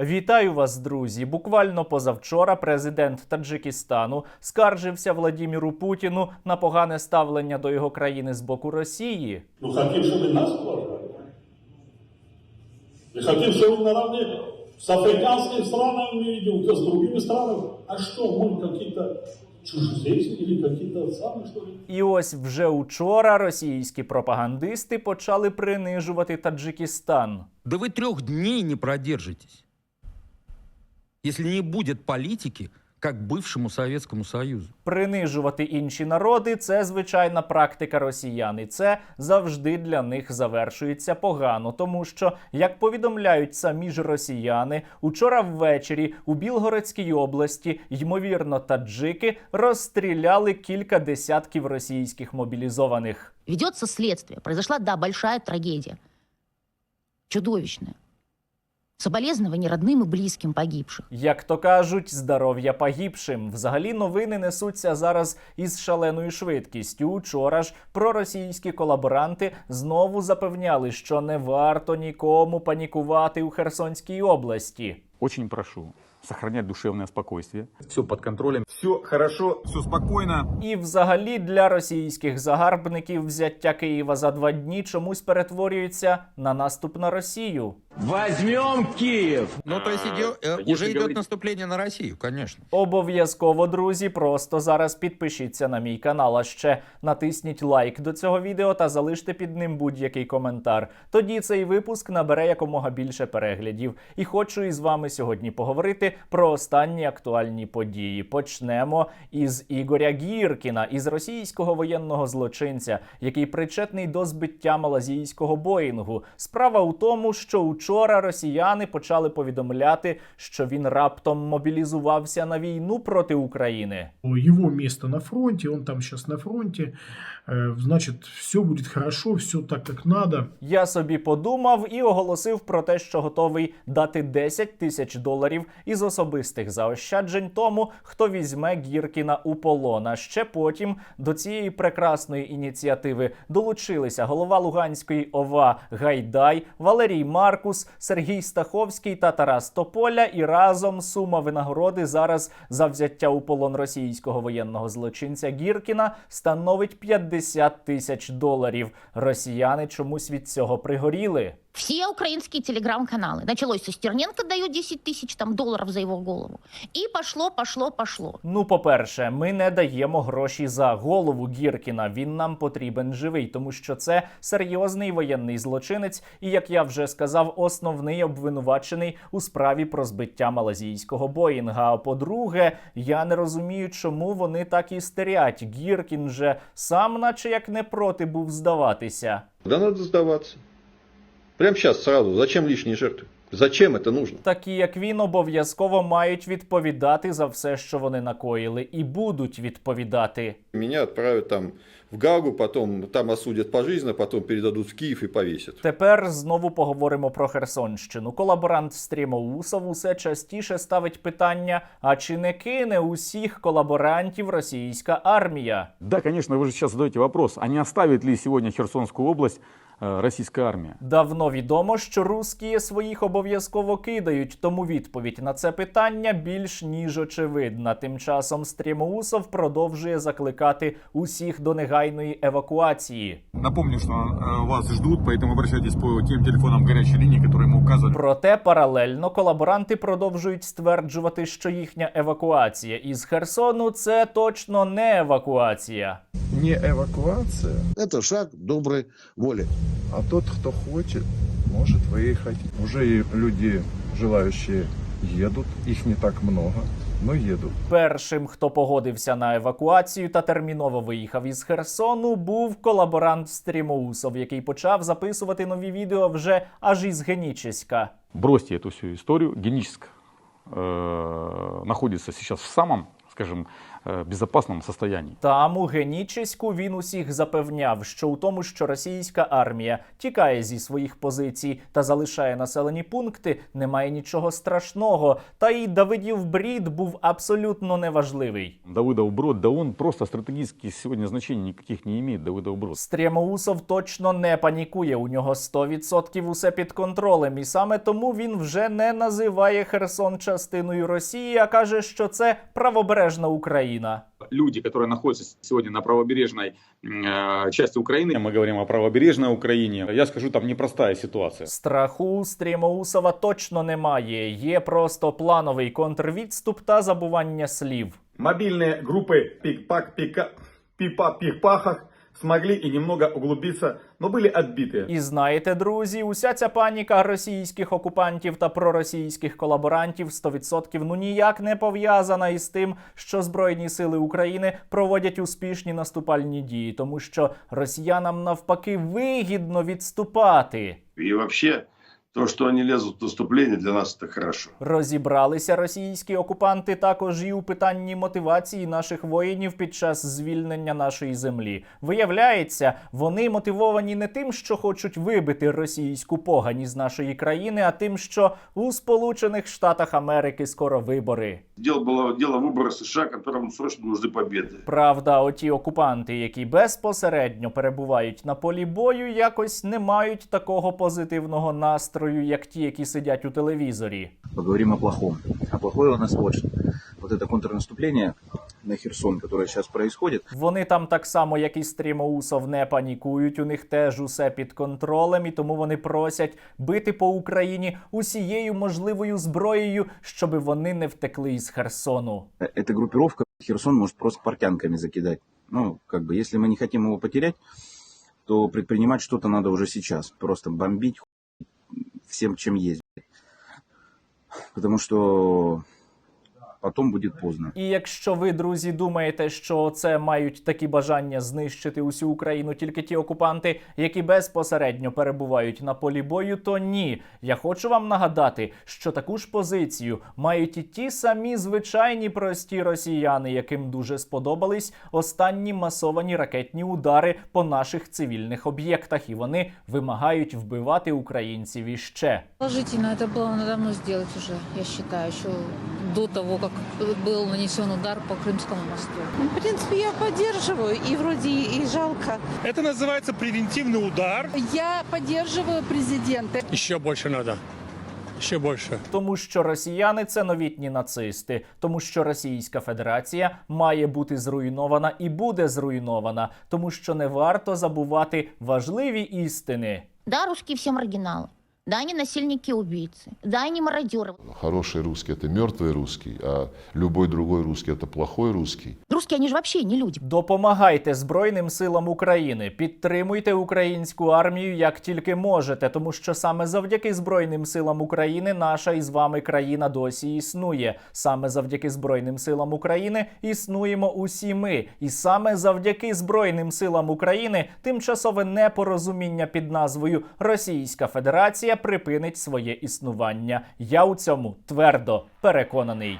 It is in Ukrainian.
Вітаю вас, друзі! Буквально позавчора президент Таджикистану скаржився Владіміру Путіну на погане ставлення до його країни з боку Росії. Ну, хотим, чтобы нас уважали. И хотим, чтобы наравне с африканскими странами, видим, с другими странами. А что, мы какие-то чужеземцы или какие-то самые, что ли? І ось вже учора російські пропагандисти почали принижувати Таджикистан. Да вы трех дней не продержитесь, если не будет политики, как бывшему Советскому Союзу. Принижувати інші народи це звичайна практика росіян, і це завжди для них завершується погано, тому що, як повідомляють самі ж росіяни, учора ввечері у Білгородській області ймовірно таджики розстріляли кілька десятків російських мобілізованих. Ведется следствие. Произошла, да, большая трагедия. Чудовищная. Соболезнования родным и близким погибших. Як то кажуть, здоров'я погибшим. Взагалі новини несуться зараз із шаленою швидкістю. Учора ж проросійські колаборанти знову запевняли, що не варто нікому панікувати у Херсонській області. Очень прошу сохранять душевное спокойствие. Все под контролем, все хорошо, все спокойно. І взагалі для російських загарбників взяття Києва за два дні чомусь перетворюється на наступ на Росію. Возьмем Киев! Ну, то есть идет- э, уже идет говорить- наступление на Россию, конечно. Обов'язково, друзі, просто зараз підпишіться на мій канал, а ще натисніть лайк до цього відео та залиште під ним будь-який коментар. Тоді цей випуск набере якомога більше переглядів. І хочу із вами сьогодні поговорити про останні актуальні події. Почнемо із Ігоря Гіркіна, із російського воєнного злочинця, який причетний до збиття малазійського Боїнгу. Справа у тому, що учора росіяни почали повідомляти, що він раптом мобілізувався на війну проти України. его место на фронте, он там сейчас на фронте, Э, значит, все будет хорошо, все так, как надо. Я собі подумав і оголосив про те, що готовий дати 10 тисяч доларів із особистих заощаджень тому, хто візьме Гіркіна у полон. А ще потім до цієї прекрасної ініціативи долучилися голова Луганської ОВА Гайдай, Валерій Маркус, Сергій Стаховський та Тарас Тополя. І разом сума винагороди зараз за взяття у полон російського воєнного злочинця Гіркіна становить 50 тисяч доларів. Росіяни чомусь від цього пригоріли. Все украинские телеграм-каналы. Началось со Стерненко дает 10 тысяч там, долларов за его голову. И пошло, пошло, пошло. Ну, по-перше, ми не даємо гроші за голову Гіркіна. Він нам потрібен живий, тому що це серйозний воєнний злочинець, і як я вже сказав, основний обвинувачений у справі про збиття малазійського Боїнга. А по-друге, я не розумію, чому вони так істерять. Гіркін же сам, наче як не проти, був здаватися. Да надо сдаваться. Прямо сейчас сразу. Зачем лишние жертвы? Зачем это нужно? Такі, як він, обов'язково мають відповідати за все, що вони накоїли, і будуть відповідати. Меня отправят там в Гагу, потом там осудят пожизненно, потом передадут в Киев и повесят. Тепер знову поговоримо про Херсонщину. Колаборант Стрімоусов усе частіше ставить питання: а чи не кине усіх колаборантів російська армія? Да, конечно, вы же сейчас задаете вопрос, а не оставит ли сегодня Херсонскую область э, российская армия? Давно відомо, що русські своїх обов'язково кидають, тому відповідь на це питання більш ніж очевидна. Тим часом Стрімоусов продовжує закликати усіх до негайної евакуації. Напомню, что э, вас ждут, поэтому обращайтесь по тем телефонам горячей линии, которые мы указывали. Проте паралельно колаборанти продовжують стверджувати, що їхня евакуація із Херсону це точно не евакуація. не эвакуация, Это шаг доброй воли. а тот, кто хочет, может выехать. Уже и люди, желающие, едут. Их не так много, но едут. Першим, хто погодився на евакуацію та терміново виїхав із Херсону, був колаборант Стрімоусов, який почав записувати нові відео вже аж із Генічеська. Бросьте эту всю историю. Геническ э, находится сейчас в самом, скажем, э, безопасном состоянии. Там у Генічеську він усіх запевняв, що у тому, що російська армія тікає зі своїх позицій та залишає населені пункти, немає нічого страшного. Та й Давидів брід був абсолютно неважливий. Давыдов Брод, да он просто стратегически сегодня значений никаких не имеет, Давыдов Брод. Стрімоусов точно не панікує. У нього 100% усе під контролем, і саме тому він вже не називає Херсон частиною Росії, а каже, що це правобережна Україна. Люди, которые находятся сегодня на правобережной э, части Украины, Мы говорим о правобережной Украине. Я скажу, там непростая ситуация. Страху у Стрімоусова точно немає. Є просто плановий контрвідступ та забування слів. Мобильные группы пик-пак, пика, пипа-пих-пахах смогли и немного углубиться, но были отбиты. І знаєте, друзі, уся ця паніка російських окупантів та проросійських колаборантів 100% ну ніяк не пов'язана із тим, що Збройні сили України проводять успішні наступальні дії, тому що росіянам навпаки вигідно відступати. І вообще, то, что они лезут в наступление, для нас это хорошо. Розібралися російські окупанти також і у питанні мотивації наших воїнів під час звільнення нашої землі. Виявляється, вони мотивовані не тим, що хочуть вибити російську погані з нашої країни, а тим, що у Сполучених Штатах Америки скоро вибори. Дело было дело выбора США, которым срочно нужны победы. Правда, оті окупанти, які безпосередньо перебувають на полі бою, якось не мають такого позитивного настрою, як ті, які сидять у телевізорі. Поговорим о плохом. А плохое у нас вот что. Вот это контрнаступление на Херсон, которое сейчас происходит, Вони там так само, як і Стрімоусов, не панікують. У них теж усе під контролем, і тому вони просять бити по Україні усією можливою зброєю, щоби вони не втекли із Херсону. э, эта группировка Херсон может просто портянками закидать. Ну, как бы, если мы не хотим его потерять, то предпринимать что-то надо уже сейчас. Просто бомбить хуй всем, чем есть. Потому что потом будет поздно. І якщо ви, друзі, думаєте, що це мають такі бажання знищити усю Україну тільки ті окупанти, які безпосередньо перебувають на полі бою, то ні. Я хочу вам нагадати, що таку ж позицію мають і ті самі звичайні прості росіяни, яким дуже сподобались останні масовані ракетні удари по наших цивільних об'єктах, і вони вимагають вбивати українців іще. Положительно, это было давно сделать уже, я считаю, еще до того, как был нанесен удар по Крымскому мосту. В принципе, я поддерживаю, и вроде и жалко. Это называется превентивный удар. Я поддерживаю президента. Еще больше надо. Еще больше. Тому що росіяни це новітні нацисти, тому що Російська Федерація має бути зруйнована і буде зруйнована, тому що не варто забувати важливі істини. Да, русские все маргиналы. Да, они насильники и убийцы. Да, они мародеры. Хороший русский – это мертвый русский, а любой другой русский – это плохой русский. Русские, они же вообще не люди. Допомагайте Збройним силам України, підтримуйте українську армію як тільки можете, тому що саме завдяки Збройним силам України наша із вами країна досі існує. Саме завдяки Збройним силам України існуємо усі ми. І саме завдяки Збройним силам України тимчасове непорозуміння під назвою Російська Федерація припинить своє існування. Я у цьому твердо переконаний.